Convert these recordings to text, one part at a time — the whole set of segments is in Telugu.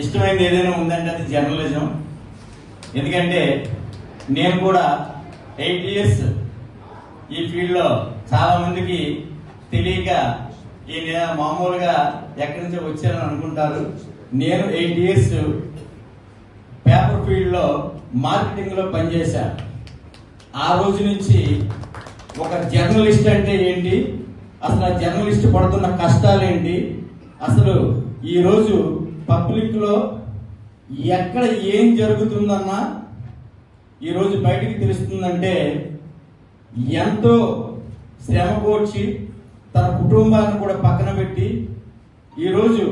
ఇష్టమైనది ఏదైనా ఉందంటే అది జర్నలిజం. ఎందుకంటే నేను కూడా ఎయిట్ ఇయర్స్ ఈ ఫీల్డ్లో చాలా మందికి తెలియక ఈ నేను మామూలుగా ఎక్కడి నుంచో వచ్చానని అనుకుంటారు. నేను ఎయిట్ ఇయర్స్ పేపర్ ఫీల్డ్లో మార్కెటింగ్లో పనిచేశాను. ఆ రోజు నుంచి ఒక జర్నలిస్ట్ అంటే ఏంటి? అసలు ఆ జర్నలిస్ట్ పడుతున్న కష్టాలు ఏంటి అసలు ఈరోజు పబ్లిక్లో ఎక్కడ ఏం జరుగుతుందన్నా ఈరోజు బయటికి తెలుస్తుందంటే ఎంతో శ్రమ కోర్చి తన కుటుంబాన్ని కూడా పక్కన పెట్టి ఈరోజు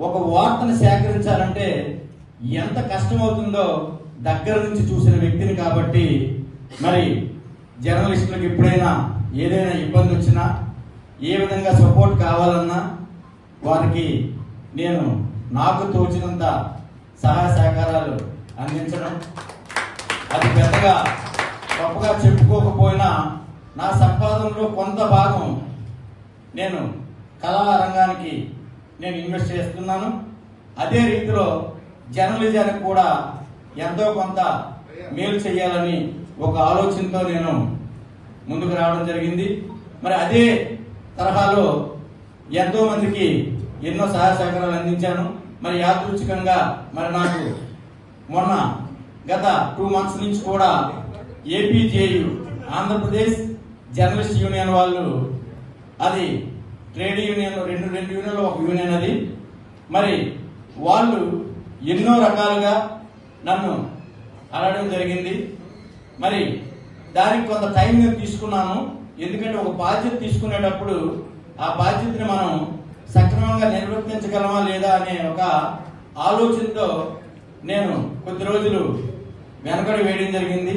ఒక వార్తను సేకరించాలంటే ఎంత కష్టమవుతుందో దగ్గర నుంచి చూసిన వ్యక్తిని కాబట్టి మరి జర్నలిస్టులకు ఎప్పుడైనా ఏదైనా ఇబ్బంది వచ్చినా ఏ విధంగా సపోర్ట్ కావాలన్నా వారికి నేను నాకు తోచినంత సహాయ సహకారాలు అందించడం అది పెద్దగా గొప్పగా చెప్పుకోకపోయినా నా సంపాదనలో కొంత భాగం నేను కళారంగానికి నేను ఇన్వెస్ట్ చేస్తున్నాను. అదే రీతిలో జర్నలిజానికి కూడా ఎంతో కొంత మేలు చేయాలని ఒక ఆలోచనతో నేను ముందుకు రావడం జరిగింది. మరి అదే తరహాలో ఎంతో మందికి ఎన్నో సహాయ సహకారాలు అందించాను. మరి యాదృచ్ఛికంగా మరి నాకు మొన్న గత టూ మంత్స్ నుంచి కూడా ఏపీజేయు ఆంధ్రప్రదేశ్ జర్నలిస్ట్ యూనియన్ వాళ్ళు అది ట్రేడ్ యూనియన్ రెండు రెండు యూనియన్లు ఒక యూనియన్ అది. మరి వాళ్ళు ఎన్నో రకాలుగా నన్ను అడగడం జరిగింది. మరి దానికి కొంత టైం నేను తీసుకున్నాను. ఎందుకంటే ఒక బాధ్యత తీసుకునేటప్పుడు ఆ బాధ్యతని మనం సక్రమంగా నిర్వర్తించగలమా లేదా అనే ఒక ఆలోచనతో నేను కొద్ది రోజులు వెనకడి వేయడం జరిగింది.